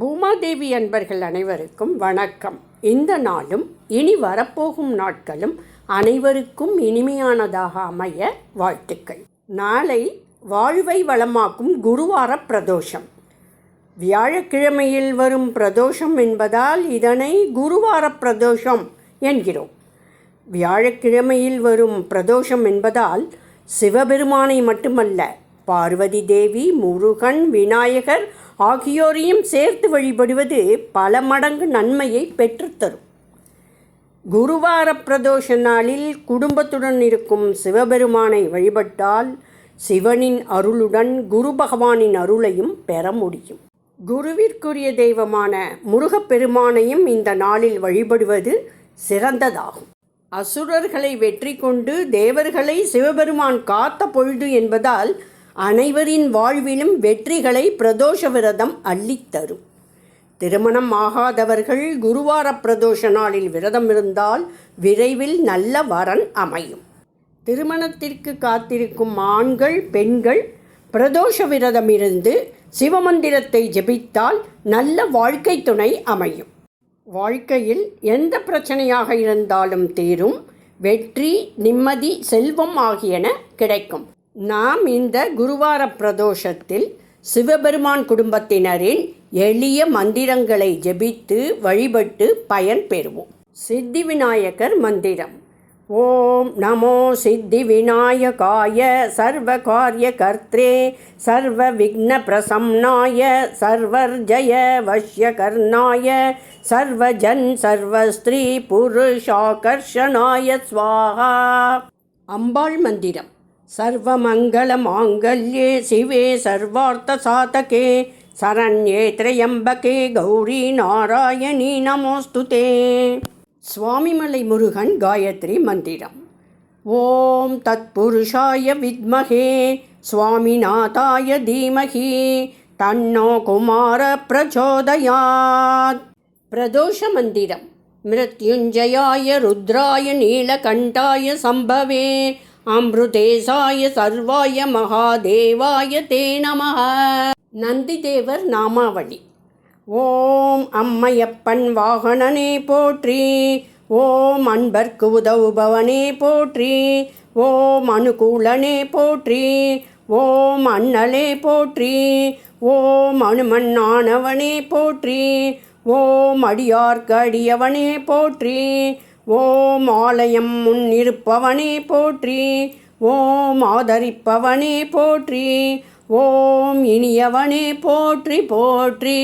பூமாதேவி அன்பர்கள் அனைவருக்கும் வணக்கம். இந்த நாளும் இனி வரப்போகும் நாட்களும் அனைவருக்கும் இனிமையானதாக அமைய வாழ்த்துக்கள். நாளை வாழ்வை வளமாக்கும் குருவார பிரதோஷம். வியாழக்கிழமையில் வரும் பிரதோஷம் என்பதால் இதனை குருவார பிரதோஷம் என்கிறோம். வியாழக்கிழமையில் வரும் பிரதோஷம் என்பதால் சிவபெருமானை மட்டுமல்ல பார்வதி தேவி முருகன் விநாயகர் ஆகியோரையும் சேர்த்து வழிபடுவது பல மடங்கு நன்மையை பெற்றுத்தரும். குருவார பிரதோஷ நாளில் குடும்பத்துடன் இருக்கும் சிவபெருமானை வழிபட்டால் சிவனின் அருளுடன் குரு பகவானின் அருளையும் பெற முடியும். குருவிற்குரிய தெய்வமான முருகப்பெருமானையும் இந்த நாளில் வழிபடுவது சிறந்ததாகும். அசுரர்களை வெற்றி கொண்டு தேவர்களை சிவபெருமான் காத்த பொழுது என்பதால் அனைவரின் வாழ்விலும் வெற்றிகளை பிரதோஷ விரதம் அள்ளித்தரும். திருமணம் ஆகாதவர்கள் குருவார பிரதோஷ நாளில் விரதம் இருந்தால் விரைவில் நல்ல வரன் அமையும். திருமணத்திற்கு காத்திருக்கும் ஆண்கள் பெண்கள் பிரதோஷ விரதம் இருந்து சிவமந்திரத்தை ஜெபித்தால் நல்ல வாழ்க்கை துணை அமையும். வாழ்க்கையில் எந்த பிரச்சனையாக இருந்தாலும் தீரும் வெற்றி நிம்மதி செல்வம் ஆகியன கிடைக்கும். நாம் இந்த குருவார பிரதோஷத்தில் சிவபெருமான் குடும்பத்தினரின் எளிய மந்திரங்களை ஜெபித்து வழிபட்டு பயன் பெறுவோம். சித்தி விநாயகர் மந்திரம். ஓம் நமோ சித்தி விநாயகாய சர்வ காரிய கர்த்தே சர்வ விக்ன பிரசம்னாய சர்வர் ஜய வஷ்யகர்ணாய சர்வஜன் சர்வஸ்திரீ புருஷாகர்ஷனாய ஸ்வாகா அம்பாள் மந்திரம். சர்வமங்கள மாங்கல்யே சிவே சர்வார்த்த சாதகே சரண்யே திரையம்பகே கௌரி நாராயணி நமோஸ்துதே. சுவாமிமலை முருகன் காயத்ரி மந்திரம். ஓம் தத் புருஷாய வித்மகே சுவாமிநாதாய தீமகி தன்னோ குமார பிரச்சோதயாத். பிரதோஷ மந்திரம். மிருத்யுஞ்சயாய ருத்ராய நீலகண்டாய சம்பவே அமிருதேசாய சர்வாய மகாதேவாய தே நம நந்திதேவர் நாமாவளி. ஓம் அம்மையப்பன் வாகனனே போற்றி. ஓம் அன்பர்க்கு உதவுபவனே போற்றி. ஓம் அனுகூலனே போற்றி. ஓம் அண்ணலே போற்றி. ஓம் அனுமன்னானவனே போற்றி. ஓம் அடியார்க்கு அடியவனே போற்றி. ஓம் ஆலயம் முன்னிருப்பவனே போற்றி ஓம் ஆதரிப்பவனே போற்றி ஓம் இனியவனே போற்றி போற்றி.